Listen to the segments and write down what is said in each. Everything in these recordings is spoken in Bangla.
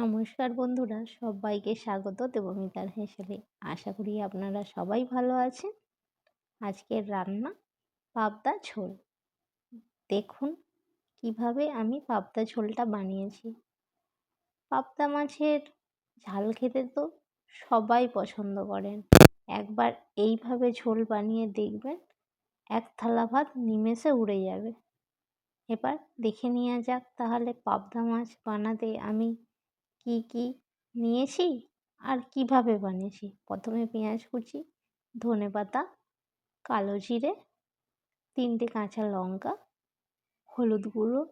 নমস্কার বন্ধুরা, সবাইকে স্বাগত দেবমিতার হেসেলে। আশা করি আপনারা সবাই ভালো আছেন। আজকের রান্না পাবদা ঝোল। দেখুন কীভাবে আমি পাবদা ঝোলটা বানিয়েছি। পাবদা মাছের ঝাল খেতে তো সবাই পছন্দ করেন। একবার এইভাবে ঝোল বানিয়ে দেখবেন, এক থালা ভাত নিমেষে উড়ে যাবে। এবার দেখে নেওয়া যাক তাহলে পাবদা মাছ বানাতে আমি কি কি নিয়েছি আর কীভাবে বানিয়েছি? প্রথমে পেঁয়াজ কুচি, ধনে পাতা, কালো জিরে, তিনটে কাঁচা লঙ্কা, হলুদ গুঁড়ো,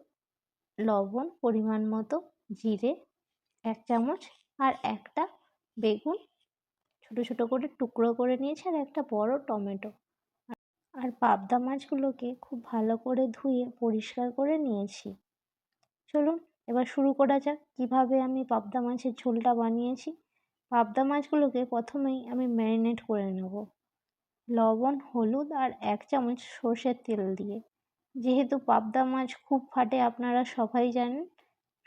লবণ, পরিমাণ মতো জিরে, এক চামচ আর একটা বেগুন। ছোটো ছোটো করে টুকরো করে নিয়েছি আর একটা বড় টমেটো। আর পাবদা মাছগুলোকে খুব ভালো করে ধুয়ে পরিষ্কার করে নিয়েছি। চলুন এবার শুরু করা যাক। কীভাবে আমি পাবদা মাছের ঝোলটা বানিয়েছি? পাবদা মাছগুলোকে প্রথমেই আমি ম্যারিনেট করে নেব। লবণ, হলুদ আর এক চামচ সর্ষের তেল দিয়ে। যেহেতু পাবদা মাছ খুব ফাটে, আপনারা সবাই জানেন,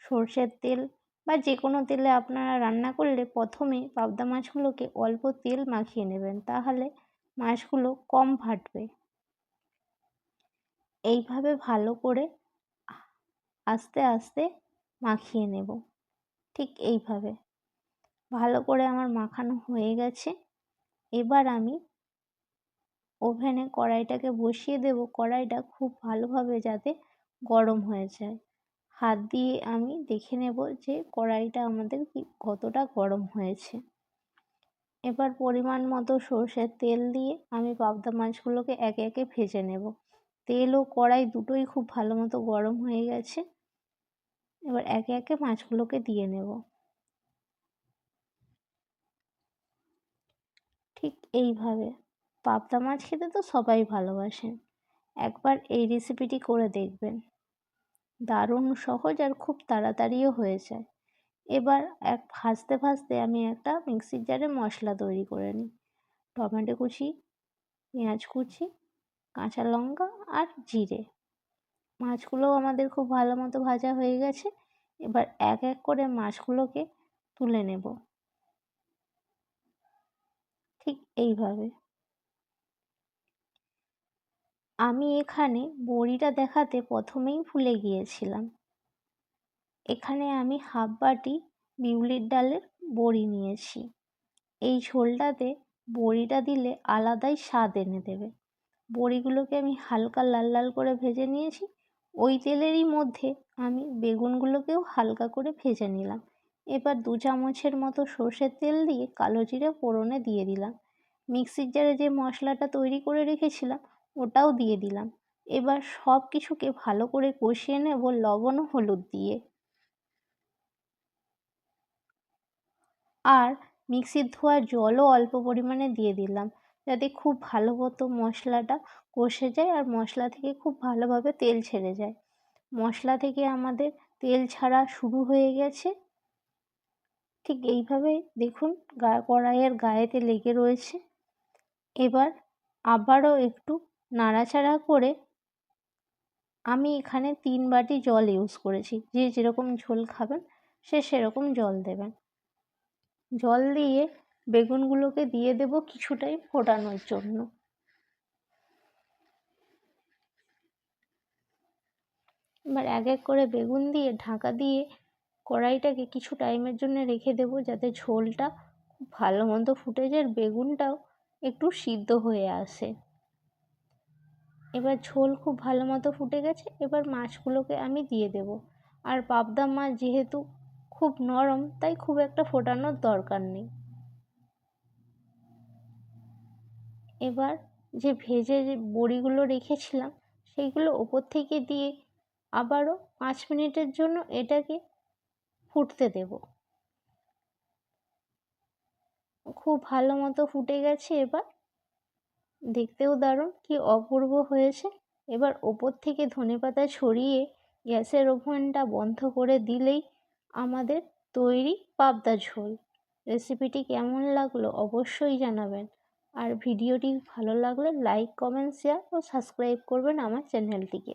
সর্ষের তেল বা যে কোনো তেলে আপনারা রান্না করলে প্রথমে পাবদা মাছগুলোকে অল্প তেল মাখিয়ে নেবেন, তাহলে মাছগুলো কম ফাটবে। এইভাবে ভালো করে আস্তে আস্তে মাখিয়ে নেব। ঠিক এইভাবে। ভালো করে আমার মাখানো হয়ে গেছে। এবার আমি ওভেনে কড়াইটাকে বসিয়ে দেব। কড়াইটা খুব ভালোভাবে যাতে গরম হয়ে যায়। হাত দিয়ে আমি দেখে নেব যে কড়াইটা আমাদের কতটা গরম হয়েছে। এবার পরিমাণ মতো সর্ষের তেল দিয়ে আমি পাবদা মাছগুলোকে একে একে ভেজে নেব। তেল ও কড়াই দুটোই খুব ভালো মতো গরম হয়ে গেছে। এবার একে একে মাছগুলোকে দিয়ে নেব। ঠিক এইভাবে। পাবদা মাছ খেতে তো সবাই ভালোবাসেন একবার এই রেসিপিটি করে দেখবেন। দারুণ সহজ আর খুব তাড়াতাড়িও হয়ে যায়। এবার এক ভাজতে ভাজতে আমি একটা মিক্সির জারে মশলা তৈরি করে নিই। টমেটো কুচি, পেঁয়াজ কুচি, কাঁচা লঙ্কা আর জিরে। মাছগুলোও আমাদের খুব ভালো মতো ভাজা হয়ে গেছে। এবার এক এক করে মাছগুলোকে তুলে নেব। ঠিক এইভাবে। আমি এখানে বড়িটা দেখাতে প্রথমেই ভুলে গিয়েছিলাম। এখানে আমি হাফ বাটি বিউলির ডালের বড়ি নিয়েছি। এই ঝোলটাতে বড়িটা দিলে আলাদাই স্বাদ এনে দেবে। বড়িগুলোকে আমি হালকা লাল লাল করে ভেজে নিয়েছি। ওই তেলেরই মধ্যে আমি বেগুনগুলোকেও হালকা করে ভেজে নিলাম। এবার দু চামচের মতো সর্ষের তেল দিয়ে কালো জিরে ফোড়নে দিয়ে দিলাম। মিক্সির জারে যে মশলাটা তৈরি করে রেখেছিলাম, ওটাও দিয়ে দিলাম। এবার সব কিছুকে ভালো করে কষিয়ে নেব লবণ ও হলুদ দিয়ে। আর মিক্সির ধোয়া জলও অল্প পরিমাণে দিয়ে দিলাম। যাতে খুব ভালো মতো মশলাটা কষে যায় আর মশলা থেকে খুব ভালোভাবে তেল ছেড়ে যায়। মশলা থেকে আমাদের তেল ছাড়া শুরু হয়ে গেছে। ঠিক এইভাবে দেখুন গা, কড়াইয়ের গায়েতে লেগে রয়েছে। এবার আবারও একটু নাড়াচাড়া করে আমি এখানে তিন বাটি জল ইউজ করেছি। যে যেরকম ঝোল খাবেন, সে সেরকম জল দেবেন। জল দিয়ে বেগুনগুলোকে দিয়ে দেব কিছুটাই ফোটানোর জন্য। এবার এক এক করে বেগুন দিয়ে ঢাকা দিয়ে কড়াইটাকে কিছু টাইমের জন্য রেখে দেবো যাতে ঝোলটা খুব ভালো মতো ফুটে যায় আর বেগুনটাও একটু সিদ্ধ হয়ে আসে। এবার ঝোল খুব ভালো মতো ফুটে গেছে, এবার মাছগুলোকে আমি দিয়ে দেব। আর পাবদা মাছ যেহেতু খুব নরম, তাই খুব একটা ফোটানোর দরকার নেই। এবার যে ভেজে যে বড়িগুলো রেখেছিলাম সেইগুলো ওপর থেকে দিয়ে আবারও পাঁচ মিনিটের জন্য এটাকে ফুটতে দেব। খুব ভালো মতো ফুটে গেছে এবার। দেখতেও দারুণ কি অপূর্ব হয়েছে। এবার ওপর থেকে ধনেপাতা ছড়িয়ে গ্যাসের ওভেনটা বন্ধ করে দিলেই আমাদের তৈরি পাবদা ঝোল। রেসিপিটি কেমন লাগল অবশ্যই জানাবেন। আর ভিডিওটি ভালো লাগলে লাইক কমেন্ট শেয়ার ও সাবস্ক্রাইব করবেন আমার চ্যানেলটিকে